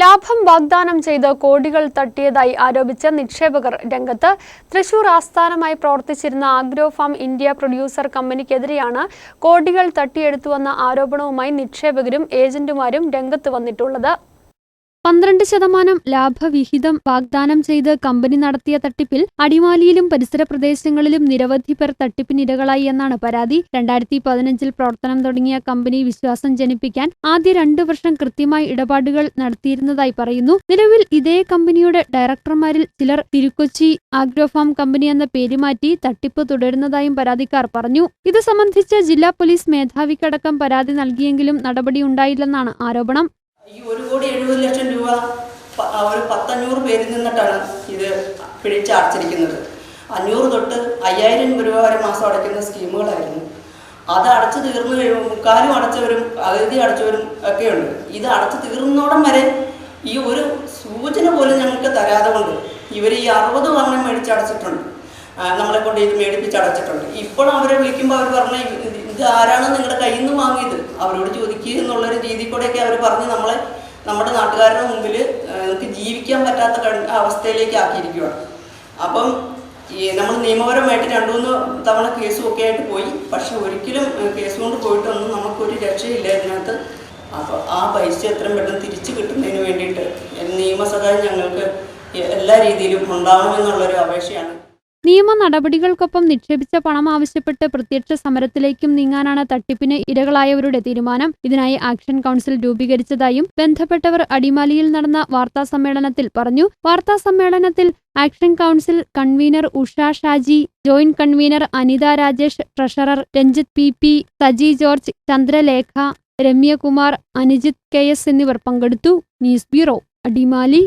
ലാഭം വാഗ്ദാനം ചെയ്ത് കോടികൾ തട്ടിയതായി ആരോപിച്ച നിക്ഷേപകർ രംഗത്ത് തൃശൂർ ആസ്ഥാനമായി പ്രവർത്തിച്ചിരുന്ന ആഗ്രോ ഫാം ഇന്ത്യ പ്രൊഡ്യൂസർ കമ്പനിക്കെതിരെയാണ് കോടികൾ തട്ടിയെടുത്തുവെന്ന ആരോപണവുമായി നിക്ഷേപകരും ഏജന്റുമാരും രംഗത്ത് വന്നിട്ടുള്ളത്. പന്ത്രണ്ട് ശതമാനം ലാഭവിഹിതം വാഗ്ദാനം ചെയ്ത് കമ്പനി നടത്തിയ തട്ടിപ്പിൽ അടിമാലിയിലും പരിസര പ്രദേശങ്ങളിലും നിരവധി പേർ തട്ടിപ്പിനിരകളായി എന്നാണ് പരാതി. രണ്ടായിരത്തി പതിനഞ്ചിൽ പ്രവർത്തനം തുടങ്ങിയ കമ്പനി വിശ്വാസം ജനിപ്പിക്കാൻ ആദ്യ രണ്ടു വർഷം കൃത്യമായി ഇടപാടുകൾ നടത്തിയിരുന്നതായി പറയുന്നു. നിലവിൽ ഇതേ കമ്പനിയുടെ ഡയറക്ടർമാരിൽ ചിലർ തിരുക്കൊച്ചി ആഗ്രോഫാം കമ്പനി എന്ന പേര് മാറ്റി തട്ടിപ്പ് തുടരുന്നതായും പരാതിക്കാർ പറഞ്ഞു. ഇത് സംബന്ധിച്ച് ജില്ലാ പോലീസ് മേധാവിക്കടക്കം പരാതി നൽകിയെങ്കിലും നടപടിയുണ്ടായില്ലെന്നാണ് ആരോപണം. ഈ ഒരു കോടി എഴുപത് ലക്ഷം രൂപ ഒരു പത്തഞ്ഞൂറ് പേരിൽ നിന്നിട്ടാണ് ഇത് പിടിച്ചടച്ചിരിക്കുന്നത് അഞ്ഞൂറ് തൊട്ട് അയ്യായിരം രൂപ വരെ മാസം അടയ്ക്കുന്ന സ്കീമുകളായിരുന്നു. അത് അടച്ചു തീർന്നു കഴിയുമ്പോൾ മുക്കാലും അടച്ചവരും അതിഥി അടച്ചവരും ഒക്കെയുണ്ട്. ഇത് അടച്ചു തീർന്നോടം വരെ ഈ ഒരു സൂചന പോലും ഞങ്ങൾക്ക് തരാതെ കൊണ്ട് ഇവർ ഈ അറുപത് വർണം മേടിച്ചടച്ചിട്ടുണ്ട് നമ്മളെ കൊണ്ട് ഇത് മേടിപ്പിച്ചടച്ചിട്ടുണ്ട് ഇപ്പോഴും അവരെ വിളിക്കുമ്പോൾ അവർ പറഞ്ഞ ഇത് ആരാണ് നിങ്ങളുടെ കയ്യിൽ നിന്ന് വാങ്ങിയത്? അവരോട് ചോദിക്കുക എന്നുള്ളൊരു രീതിയിൽ കൂടെയൊക്കെ അവർ പറഞ്ഞ് നമ്മളെ നമ്മുടെ നാട്ടുകാരുടെ മുമ്പിൽ നമുക്ക് ജീവിക്കാൻ പറ്റാത്ത അവസ്ഥയിലേക്ക് ആക്കിയിരിക്കുകയാണ് അപ്പം ഈ നമ്മൾ നിയമപരമായിട്ട് രണ്ടു മൂന്ന് തവണ കേസും ഒക്കെ ആയിട്ട് പോയി. പക്ഷെ ഒരിക്കലും കേസ് കൊണ്ട് പോയിട്ടൊന്നും നമുക്കൊരു രക്ഷയില്ല ഇതിനകത്ത്. അപ്പോൾ ആ പൈസ എത്രയും പെട്ടെന്ന് തിരിച്ചു കിട്ടുന്നതിന് വേണ്ടിയിട്ട് നിയമസഹായം ഞങ്ങൾക്ക് എല്ലാ രീതിയിലും ഉണ്ടാവണമെന്നുള്ളൊരു അപേക്ഷയാണ് നിയമ നടപടികൾക്കൊപ്പം നിക്ഷേപിച്ച പണം ആവശ്യപ്പെട്ട് പ്രത്യക്ഷ സമരത്തിലേക്കും നീങ്ങാനാണ് തട്ടിപ്പിന് ഇരകളായവരുടെ തീരുമാനം. ഇതിനായി ആക്ഷൻ കൗൺസിൽ രൂപീകരിച്ചതായും ബന്ധപ്പെട്ടവർ അടിമാലിയിൽ നടന്ന വാർത്താ സമ്മേളനത്തിൽ പറഞ്ഞു. വാർത്താ സമ്മേളനത്തിൽ action council convener Usha Shaji joint convener Anitha Rajesh treasurer Ranjith P P Saji George Chandralekha Ramyakumar Anujith K S എന്നിവർ പങ്കെടുത്തു. News bureau Adimali.